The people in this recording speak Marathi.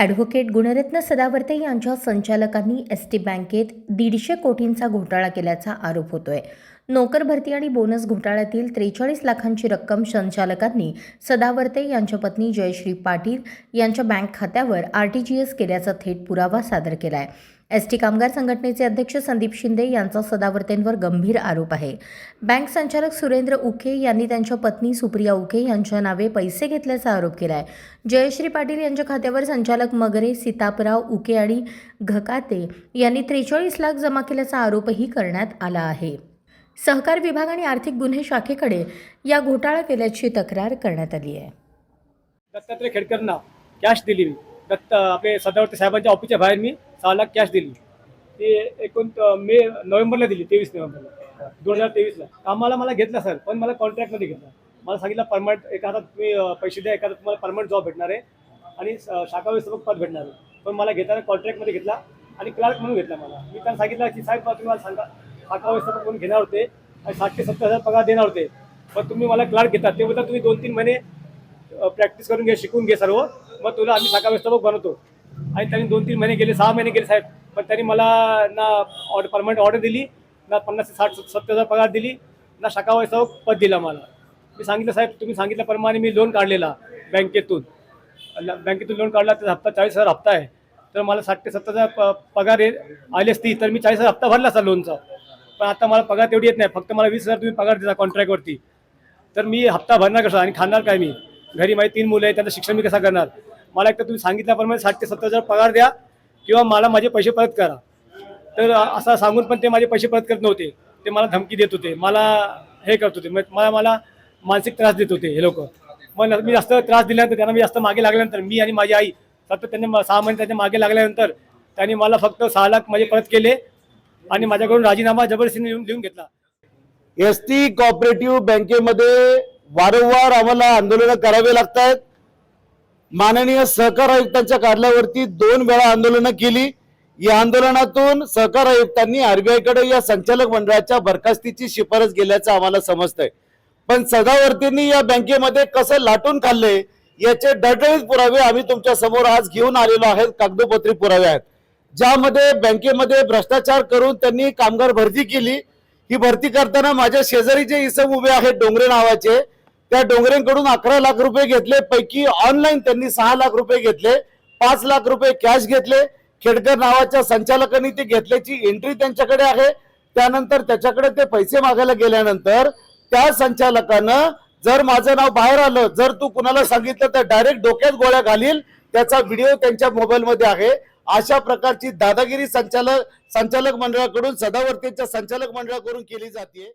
ॲडव्होकेट गुणरत्न सदावर्ते यांच्या संचालकांनी एस टी बँकेत दीडशे कोटींचा घोटाळा केल्याचा आरोप होतोय. नोकर भरती आणि बोनस घोटाळ्यातील त्रेचाळीस लाखांची रक्कम संचालकांनी सदावर्ते यांच्या पत्नी जयश्री पाटील यांच्या बँक खात्यावर आर टी जी एस केल्याचा थेट पुरावा सादर केला आहे एस टी कामगार संघटनेचे अध्यक्ष संदीप शिंदे यांचा सदावर्तेंवर गंभीर आरोप आहे. बँक संचालक सुरेंद्र उके यांनी त्यांच्या पत्नी सुप्रिया उके यांच्या नावे पैसे घेतल्याचा आरोप केला आहे जयश्री पाटील यांच्या खात्यावर संचालक मगरे सीतापराव उके आणि घकाते यांनी त्रेचाळीस लाख जमा केल्याचा आरोपही करण्यात आला आहे. सहकार विभाग आणि आर्थिक गुन्हे शाखेकडे या घोटाळा केल्याची तक्रार करण्यात आली आहे. दत्तात्रय खेडकरना कॅश दिली मी. दत्त आपले सदावर्ते साहेबांच्या ऑफिसच्या बाहेर मी सहा लाख कॅश दिली. ते एकोण मे नोव्हेंबरला दिली तेवीस नोव्हेंबरला. दोन हजार तेवीसला. कामाला मला घेतला सर पण मला कॉन्ट्रॅक्टमध्ये घेतला. मला सांगितलं परमनंट एका हातात तुम्ही पैसे द्या एका हातात तुम्हाला परमनंट जॉब भेटणार आहे. आणि शाखा व्यवस्थापक पद भेटणार आहे. पण मला घेताना कॉन्ट्रॅक्टमध्ये घेतला आणि क्लार्क म्हणून घेतला मला. मी त्यांना सांगितलं की साहेब तुम्ही मला सांगा शाखा व्यवस्थापक म्हणून घेणार होते आणि साठ ते सत्तर हजार पगार देणार होते. पण तुम्ही मला क्लार्क घेता. ते तुम्ही दोन तीन महिने प्रॅक्टिस करून घे शिकून घे सर्व. मग तुला आम्ही शाखा व्यवस्थापक बनवतो. आणि त्यांनी दोन तीन महिने गेले सहा महिने गेले साहेब. पण त्यांनी मला ना ऑर्डर परमनंट ऑर्डर दिली ना पन्नास ते साठ सत्तर हजार पगार दिली ना शाखा व्यवस्थापक पद दिला मला. मी सांगितलं साहेब तुम्ही सांगितल्याप्रमाणे मी लोन काढलेला बँकेतून. बँकेतून लोन काढला तर हप्ता चाळीस हजार हप्ता आहे. तर मला साठ ते सत्तर हजार प- पगार ये- आली असती तर मी चाळीस हजार हप्ता भरला असता लोनचा पण आता मला पगार तेवढी येत नाही फक्त मला वीस हजार तुम्ही पगार देता कॉन्ट्रॅक्टवरती तर मी हप्ता भरणार कसा आणि खाणार काय मी? घरी माझी तीन मुलं आहेत त्यांचं शिक्षण मी कसा करणार? मला एक तर तुम्ही सांगितल्याप्रमाणे साठ ते सत्तर हजार पगार द्या किंवा मला माझे पैसे परत करा. तर असं सांगून पण ते माझे पैसे परत करत नव्हते. ते मला धमकी देत होते. मला हे करत होते. मला मला मानसिक त्रास देत होते हे लोक. मग मी जास्त त्रास दिल्यानंतर त्यांना मी जास्त मागे लागल्यानंतर मी आणि माझी आई सतत त्यांनी सहा महिने त्यांच्या मागे लागल्यानंतर त्यांनी मला फक्त सहा लाख माझे परत केले आणि माझ्याकडून राजीनामा जबरदस्तीने लिहून लिहून घेतला. एस टी कॉपरेटिव्ह बँकेमध्ये वारंवार आम्हाला आंदोलनं करावे लागत आहेत माननीय सहकार आयुक्तांच्या कार्यालयावरती दोन वेळा आंदोलनं केली. या आंदोलनातून सहकार आयुक्तांनी आरबीआयकडे या संचालक मंडळाच्या बरखास्तीची शिफारस गेल्याचं आम्हाला समजतंय. पण सदावर्तींनी या बँकेमध्ये कसं लाटून खाल्ले याचे डळडळीत पुरावे आम्ही तुमच्यासमोर आज घेऊन आलेलो आहेत कागदोपत्री पुरावे आहेत. ज्यामध्ये बँकेमध्ये भ्रष्टाचार करून त्यांनी कामगार भरती केली. ही भरती करताना माझ्या शेजारी जे इसम उभे आहेत डोंगरे नावाचे त्या डोंगरेंकडून अकरा लाख रुपये घेतले. पैकी ऑनलाईन त्यांनी सहा लाख रुपये घेतले. पाच लाख रुपये कॅश घेतले. खेडकर नावाच्या संचालकांनी ते घेतल्याची एंट्री त्यांच्याकडे आहे. त्यानंतर त्याच्याकडे ते पैसे मागायला गेल्यानंतर त्या संचालकानं जर माझं नाव बाहेर आलं जर तू कुणाला सांगितलं तर डायरेक्ट डोक्यात गोळ्या घालील. त्याचा व्हिडिओ त्यांच्या मोबाईलमध्ये आहे. अशा प्रकारची दादागिरी संचालक संचालक मंडळाकडून सदावर्तीच्या संचालक मंडळाकडून केली जाते.